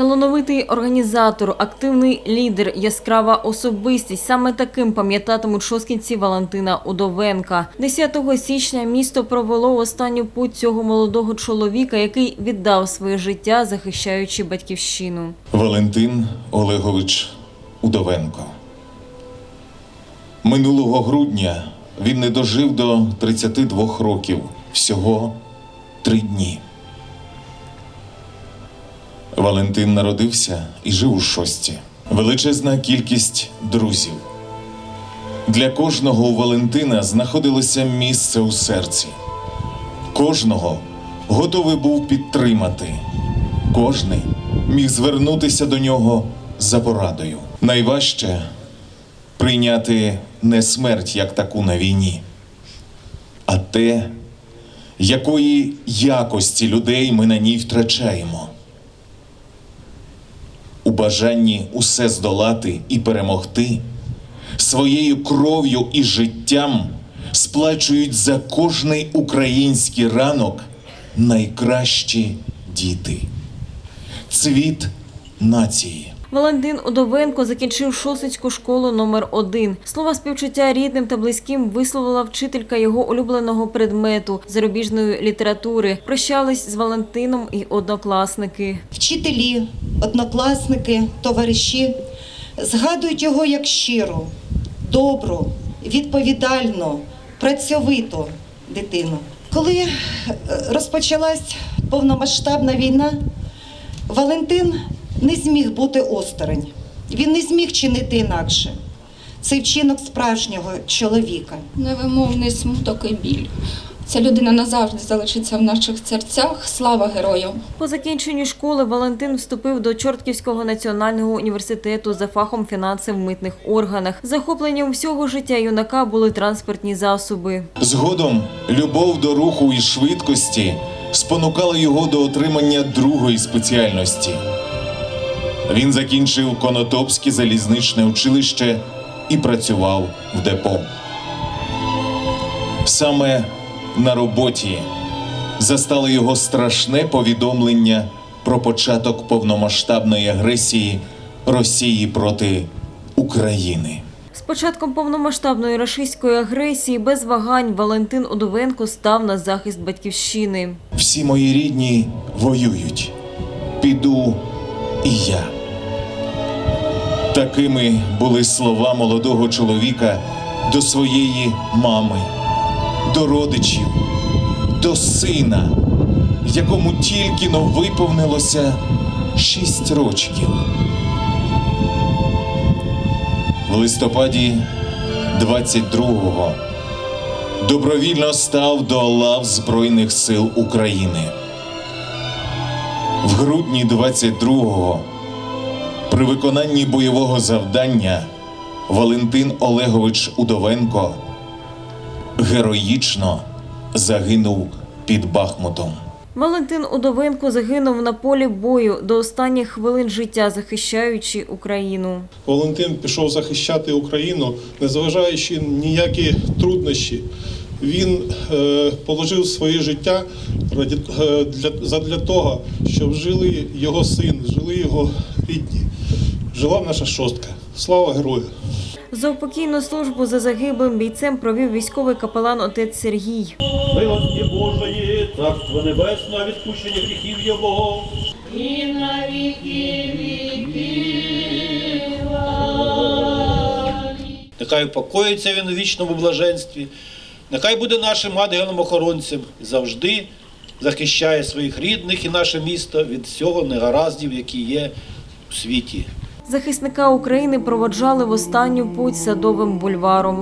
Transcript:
Талановитий організатор, активний лідер, яскрава особистість. Саме таким пам'ятатимуть шосткінці Валентина Удовенка. 10 січня місто провело останню путь цього молодого чоловіка, який віддав своє життя, захищаючи батьківщину. Валентин Олегович Удовенко. Минулого грудня він не дожив до 32 років, всього три дні. Валентин народився і жив у шості. Величезна кількість друзів. Для кожного у Валентина знаходилося місце у серці. Кожного готовий був підтримати. Кожний міг звернутися до нього за порадою. Найважче прийняти не смерть як таку на війні, а те, якої якості людей ми на ній втрачаємо. Бажанні усе здолати і перемогти, своєю кров'ю і життям сплачують за кожний український ранок найкращі діти. Цвіт нації. Валентин Удовенко закінчив Шосицьку школу номер 1 Слова співчуття рідним та близьким висловила вчителька його улюбленого предмету зарубіжної літератури. Прощались з Валентином і однокласники. Вчителі, однокласники, товариші згадують його як щиру, добру, відповідальну, працьовиту дитину. Коли е, розпочалась повномасштабна війна, Валентин не зміг бути осторонь. Він не зміг чинити інакше. Це вчинок справжнього чоловіка. Невимовний смуток і біль. Ця людина назавжди залишиться в наших серцях. Слава героям! По закінченню школи Валентин вступив до Чортківського національного університету за фахом фінанси в митних органах. Захопленням всього життя юнака були транспортні засоби. Згодом любов до руху і швидкості спонукала його до отримання другої спеціальності. Він закінчив Конотопське залізничне училище і працював в депо. Саме на роботі застало його страшне повідомлення про початок повномасштабної агресії Росії проти України. З початком повномасштабної рашистської агресії без вагань Валентин Удовенко став на захист батьківщини. Всі мої рідні воюють. Піду і я. Такими були слова молодого чоловіка до своєї мами, до родичів, до сина, якому тільки но виповнилося шість рочків. В листопаді 22-го добровільно став до лав Збройних сил України. В грудні 22-го при виконанні бойового завдання Валентин Олегович Удовенко героїчно загинув під Бахмутом. Валентин Удовенко загинув на полі бою до останніх хвилин життя, захищаючи Україну. Валентин пішов захищати Україну, незважаючи ніякі труднощі. Він е, положив своє життя раді, е, для, задля того, щоб жили його син, жили його рідні. Жила наша шостка. Слава герою! Заупокійну службу за загиблим бійцем провів військовий капелан отець Сергій. Милості Божої, Царство Небесне, відпущення гріхів Його. і на віки. Нехай упокоїться він у вічному блаженстві, нехай буде нашим ангелом-охоронцем завжди захищає своїх рідних і наше місто від всього негараздів, які є у світі. Захисника України проводжали в останню путь садовим бульваром.